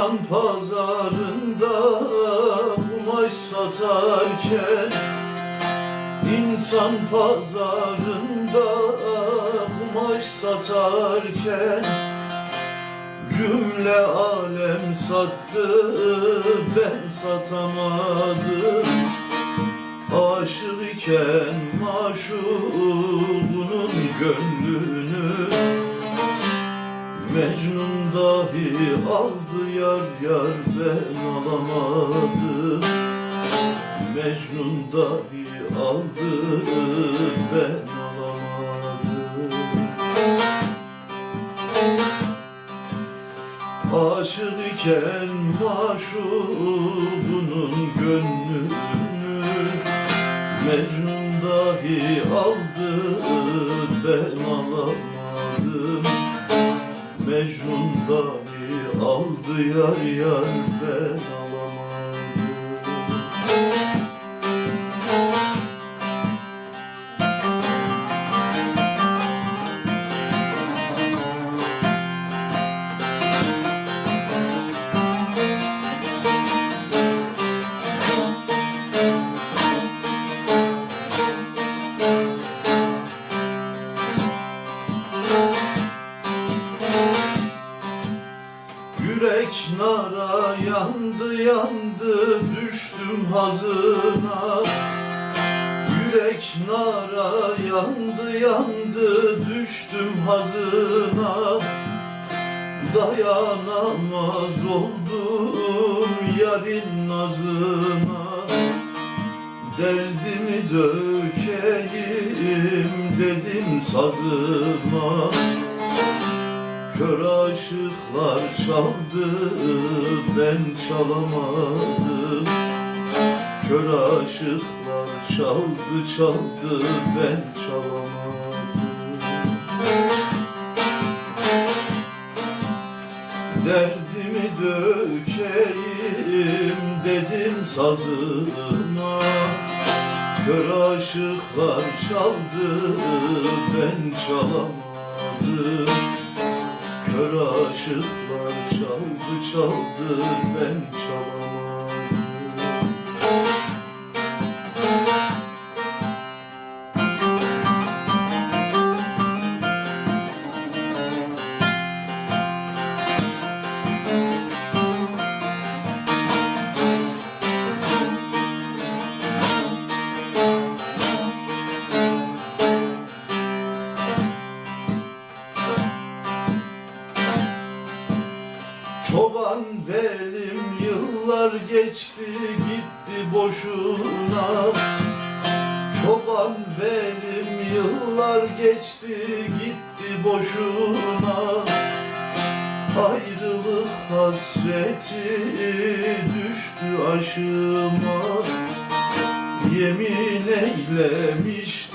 pazarında kumaş satarken İnsan pazarında kumaş satarken Cümle alem sattı ben satamadım. Aşık iken maşuğunun gönlünü Mecnun dahi aldı yar yar ben alamadım. Mecnun dahi aldı ben alamadım. Aşık iken maşuğunun gönlünü Mecnun dahi aldı ben alamadım Mecnun dahi aldı yar yar ben alamadım Nara yandı yandı düştüm hazına. Yürek nara yandı yandı düştüm hazına. Dayanamaz oldum yarın nazına. Derdimi dökeyim dedim sazıma. Kör aşıklar çaldı ben çalamadım. Kör aşıklar çaldı çaldı ben çalamadım. Derdimi dökeyim dedim sazıma. Kör aşıklar çaldı ben çalamadım Kör aşıklar çaldı çaldı ben çalamadım Çoban velim yıllar geçti gitti boşuna. Çoban velim yıllar geçti gitti boşuna. Ayrılık hasreti düştü aşıma. Yemin eylemiştim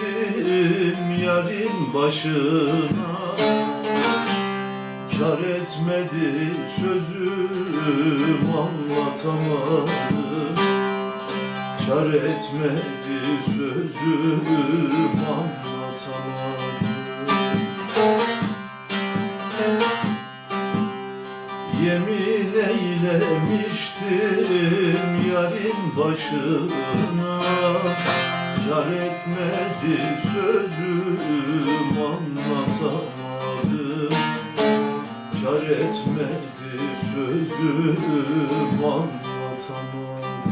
yarın başına Kar etmedi sözüm anlatamadım. Kar etmedi sözüm anlatamadım. Yemin eylemiştim yarın başına. Kar etmedi sözüm anlatamadım Kar etmedi sözüm anlatamadım